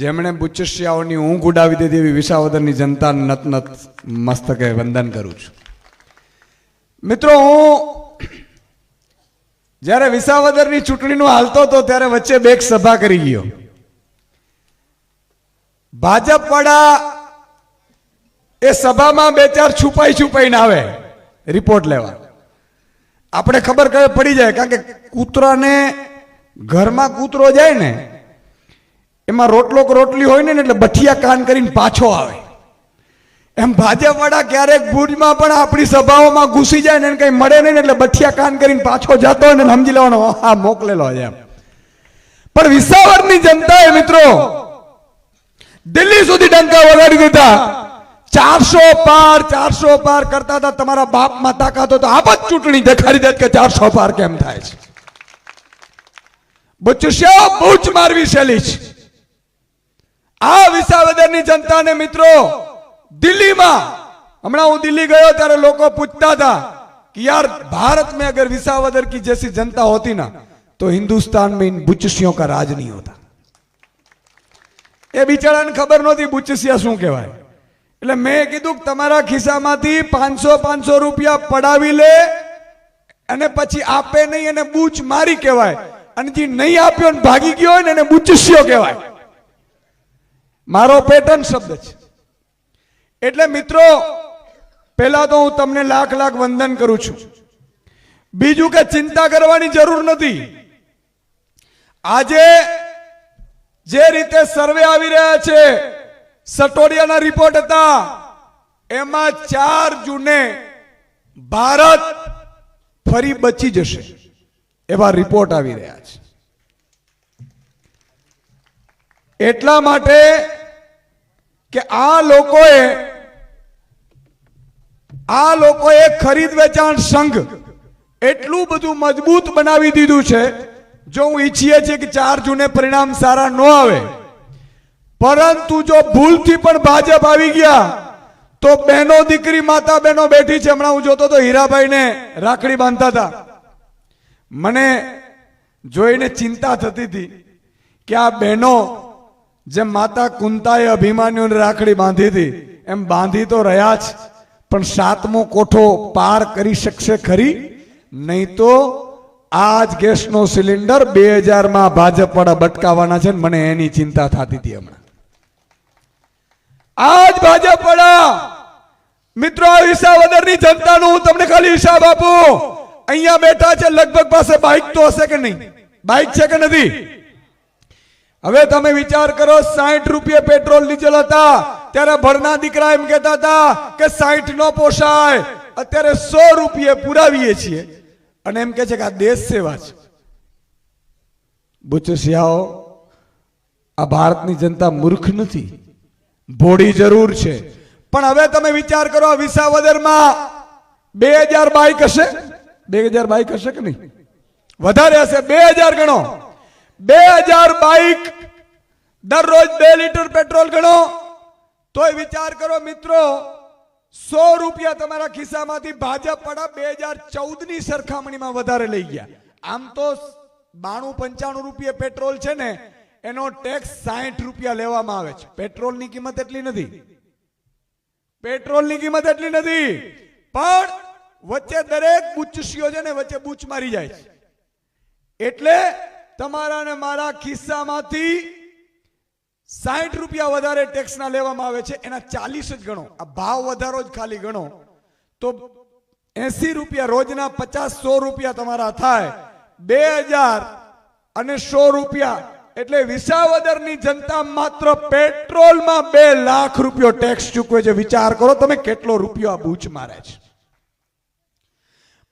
જેમણે બુચશિયાઓની ઊંઘ ઉડાવી દીધી એવી વિસાવદરની જનતા નત નત મસ્તકે વંદન કરું છું. મિત્રો, હું જ્યારે વિસાવદરની ચૂંટણીનું હાલતો હતો ત્યારે વચ્ચે બે સભા કરી ગયો. ભાજપ વાળા એ સભામાં બે ચાર છુપાઈ છુપાઈને આવે, રિપોર્ટ લેવા. આપણે ખબર પડી જાય, કારણ કે કૂતરાને ઘરમાં કૂતરો જાય ને એમાં રોટલો કે રોટલી હોય ને એટલે બઠિયા કાન કરીને પાછો આવે. એમ ભાજપ વાળા ક્યારેક ભુજમાં પણ આપણી સભાઓમાં ઘૂસી જાય ને એને કઈ મળે નહીં એટલે બઠિયા કાન કરીને પાછો જતો હોય ને સમજી લેવાનો હા મોકલેલો છે એમ. પણ વિસાવરની જનતાએ મિત્રો દિલ્હી સુધી ડંકા વગાડી દીધા. ચારસો પાર ચારસો પાર કરતા હતા તમારા બાપમાં તાકાત તો આપ જ ચૂંટણી દેખાડી દે કે ચારસો પાર કેમ થાય છે? બચુશ્યા બહુ જ મારવી શૈલી છે. આ વિસાવદરની જનતાને મિત્રો દિલ્હીમાં હમણાં હું દિલ્હી ગયો ત્યારે લોકો પૂછતા હતા कि यार भारत में अगर विसावदर की जैसी जनता होती ना तो हिंदुस्तान में इन बुचसियों का राज नहीं होता એ બિચારાને ખબર નહોતી બુચસિયા શું કહેવાય એટલે મેં કીધું કે તમારા ખિસ્સામાંથી પાંચસો પાંચસો રૂપિયા પડાવી લે અને પછી આપે નહીં અને બૂચ મારી કહેવાય અને જે નહીં આપ્યો ને ભાગી ગયો હોય ને એને બુચસ્યો કહેવાય મારો પેટર્ન શબ્દ છે. એટલે મિત્રો, પહેલા તો હું તમને લાખ લાખ વંદન કરું છું. બીજું કે ચિંતા કરવાની જરૂર નથી. આજે જે રીતે સર્વે આવી રહ્યા છે, સટોડિયાના રિપોર્ટ હતા, એમાં ચાર જૂને ભારત ફરી બચી જશે એવા રિપોર્ટ આવી રહ્યા છે. એટલા માટે કે આ લોકોએ આ લોકોએ ખરીદ વેચાણ સંઘ એટલું બધું મજબૂત બનાવી દીધું છે, જો હું ઈચ્છીએ છીએ કે ચાર જૂને પરિણામ સારા ન આવે. પરંતુ જો ભૂલથી પણ ભાજપ આવી ગયા, તો બહેનો દીકરી માતા બહેનો બેઠી છે. હમણાં હું જોતો તો હીરાભાઈને રાખડી બાંધતા હતા. મને જોઈને ચિંતા થતી હતી કે આ બહેનો જેમ માતા કુંતાએ અભિમાન્યુને રાખડી બાંધી હતી, એમ બાંધી તો રહ્યા જ. પણ સાતમો કોઠો પાર કરી શકશે ખરી? નહીં તો આજ ગેસનો સિલિન્ડર બે હજારમાં ભાજપ વાળા બટકાવાના છે મને એની ચિંતા થતી હતી હમણાં. આજ ભાજપ વાળા મિત્રો, આ વિસાવદરની જનતાનું હું તમને ખાલી હિસાબ આપું. અહીંયા બેઠા છે, લગભગ પાસે બાઇક તો હશે કે નહીં? બાઇક છે કે નથી? હવે તમે વિચાર કરો સાઠ રૂપિયા પેટ્રોલ ડીઝલ હતા, ત્યારે ભરના દીકરા એમ કહેતા હતા કે સાઠ નો પોષાય અત્યારે સો રૂપિયે પુરાવીએ છીએ. અને એમ કે છે કે આ દેશ સેવા છે. બુચસિયાઓ આ ભારતની જનતા મૂર્ખ નથી. ભોળી જરૂર છે. પણ હવે તમે વિચાર કરો, આ વિસાવદરમાં બે હજાર બાઇક હશે? બે હજાર બાઇક હશે કે નહીં? વધારે હશે, બે હજાર ગણો. બે હજાર બાઇક દરરોજ બે લીટર પેટ્રોલ ગણો. તોય વિચાર કરો મિત્રો, સો રૂપિયા તમારા ખિસ્સામાંથી ભાજપ પડા બે હજાર ચૌદની સરખામણીમાં વધારે લઈ ગયા. આમ તો બાણું પંચાણું રૂપિયા પેટ્રોલ છે ને, એનો ટેક્સ સાઠ રૂપિયા લેવામાં આવે છે. પેટ્રોલની કિંમત એટલી નથી. પેટ્રોલની કિંમત એટલી નથી. પણ વચ્ચે દરેક બુચશીઓ છે ને, વચ્ચે બૂચ મારી જાય છે. એટલે તમારા ને મારા ખિસ્સામાંથી સાઠ રૂપિયા વધારે ટેક્સના લેવામાં આવે છે, એના ચાલીસ જ ગણો. આ ભાવ વધારો જ ખાલી ગણો. તો એસી રૂપિયા રોજના પચાસ સો રૂપિયા તમારા થાય. બે હજાર અને સો રૂપિયા. એટલે વિસાવદરની જનતા માત્ર પેટ્રોલમાં બે લાખ રૂપિયો ટેક્સ ચૂકવે છે. વિચાર કરો તમે કેટલો રૂપિયો આ બૂચ મારે છે.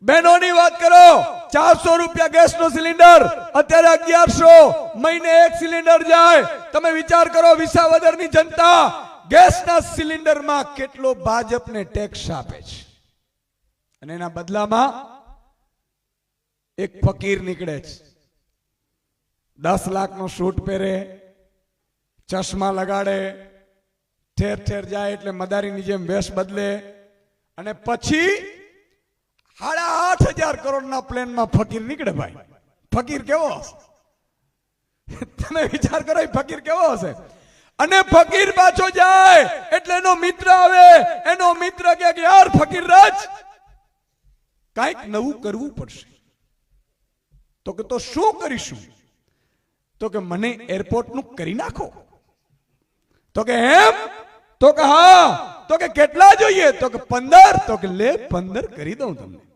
બહેનોની વાત કરો, ચારસો રૂપિયા ગેસ નો સિલિન્ડર, અત્યારે અગિયારસો, મહિને એક સિલિન્ડર જાય. તમે વિચાર કરો, વિસાવદરની જનતા ગેસના સિલિન્ડરમાં કેટલો ભાજપને ટેક્સ આપે છે. અને એના બદલામાં એક ફકીર નીકળે છે. દસ લાખનો શૂટ પહેરે, ચશ્મા લગાડે, ઠેર ઠેર જાય એટલે મદારીની જેમ વેશ બદલે. અને પછી સાડા આઠ હજાર કરોડના પ્લેનમાં ફકીર નીકળે ભાઈ. ફકીર કેવો હશે? તમે વિચાર કરો ફકીર કેવો હશે? અને ફકીર પાછો જાય, એટલે એનો મિત્ર આવે, એનો મિત્ર કે, યાર, ફકીર રાજ, કાંઈક નવું કરવું પડશે. તો કે, તો શું કરીશું? તો કે, મને એરપોર્ટનું કરી નાખો. તો કે, એમ? તો કે, હા. તો કે, કેટલા જોઈએ? તો કે, પંદર. તો કે, લે, પંદર કરી દઉં તમને.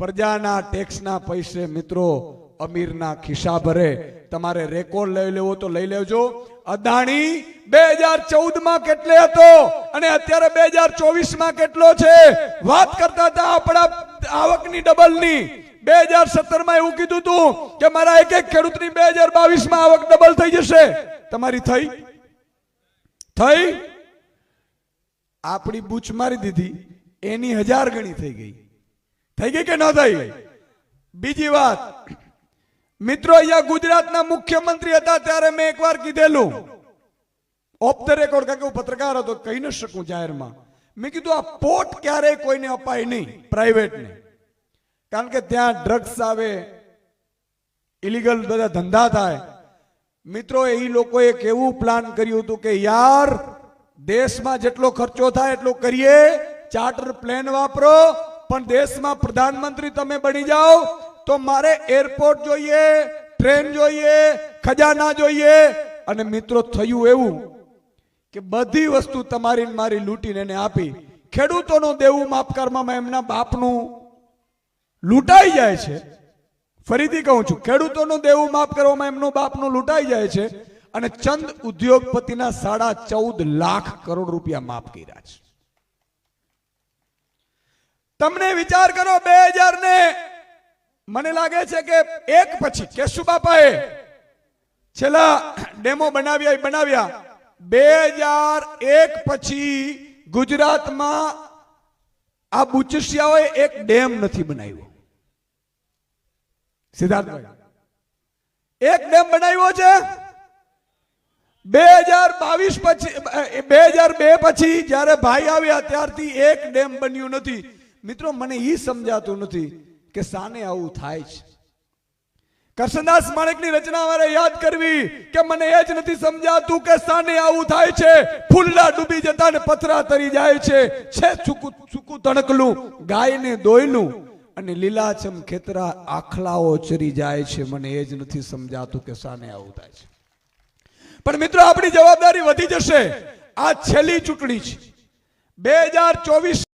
પ્રજાના ટેક્સના પૈસે મિત્રો અમીરના ખિસ્સા ભરે. તમારે રેકોર્ડ લઈ લેવો તો લઈ લેજો. અદાણી બે હજાર ચૌદમાં કેટલે હતો? અને અત્યારે બે હજાર ચોવીસમાં કેટલો છે? વાત કરતા હતા આપણા આવકની ડબલની. બે હજાર સત્તરમાં એવું કીધું હતું કે મારા એક એક ખેડૂતની બે હજાર બાવીસમાં આવક ડબલ થઈ જશે. તમારી થઈ? થઈ? આપણી બૂચ મારી દીધી. એની હજાર ગણી થઈ ગઈ. થઈ ગઈ કે ન થઈ? બીજી વાત. મિત્રો, અહીંયા ગુજરાતના મુખ્યમંત્રી હતા ત્યારે મેં એકવાર કીધેલું. ઓફ ધ રેકોર્ડ કારણ કે હું પત્રકાર હતો, કહી ન શકું જાહેરમાં. મેં કીધું, આ પોટ ક્યારેય કોઈને અપાય નહીં પ્રાઇવેટને કારણ કે ત્યાં ડ્રગ્સ આવે ઇલીગલ બધા ધંધા થાય. મિત્રો, એ લોકોએ કેવું પ્લાન કર્યું હતું કે, યાર, દેશમાં જેટલો ખર્ચો થાય એટલો કરીએ ચાર્ટર પ્લેન વાપરો પણ દેશમાં પ્રધાનમંત્રી તમે બની જાઓ તો મારે એરપોર્ટ જોઈએ, ટ્રેન જોઈએ, ખજાના જોઈએ. અને મિત્રો, થયું એવું કે બધી વસ્તુ તમારી મારી લૂંટીને એને આપી. ખેડૂતોનું દેવું માફ કરવામાં એમના બાપનું લૂંટાઈ જાય છે. ફરીથી કહું છું, ખેડૂતોનું દેવું માફ કરવામાં એમનું બાપનું લૂંટાઈ જાય છે. અને ચંદ ઉદ્યોગપતિના સાડા ચૌદ લાખ કરોડ રૂપિયા માફ કર્યા છે. તમને વિચાર કરો, બે હજાર ને મને લાગે છે કે એક પછી કેશુ બાપાએ છેલ્લા ડેમો બનાવ્યા બનાવ્યા. બે હજાર એક પછી ગુજરાતમાં આ બુચસિયાઓએ એક ડેમ નથી બનાવ્યો. સિદ્ધાર્થભાઈ એક ડેમ બનાવ્યો છે. બે હજાર બાવીસ પછી, બે હજાર બે પછી જ્યારે ભાઈ આવ્યા ત્યારથી એક ડેમ બન્યું નથી. મિત્રો, મને એ સમજાતું નથી કે સાને આવું થાય છે. કરશનદાસ માણેકની રચના મારે યાદ કરવી કે મને એ જ નથી સમજાતું કે સાને આવું થાય છે. ફૂલડા ડૂબી જતા ને પથરા તરી જાય છે. છે ચૂકું ચૂકું તણકલું, ગાયને દોયલું અને લીલાછમ ખેતરા આખલાઓ ચરી જાય છે. મને એ જ નથી સમજાતું કે સાને આવું થાય છે. પણ મિત્રો, આપણી જવાબદારી વધી જશે. આ છેલ્લી ચૂંટણી છે. બે હજાર ચોવીસ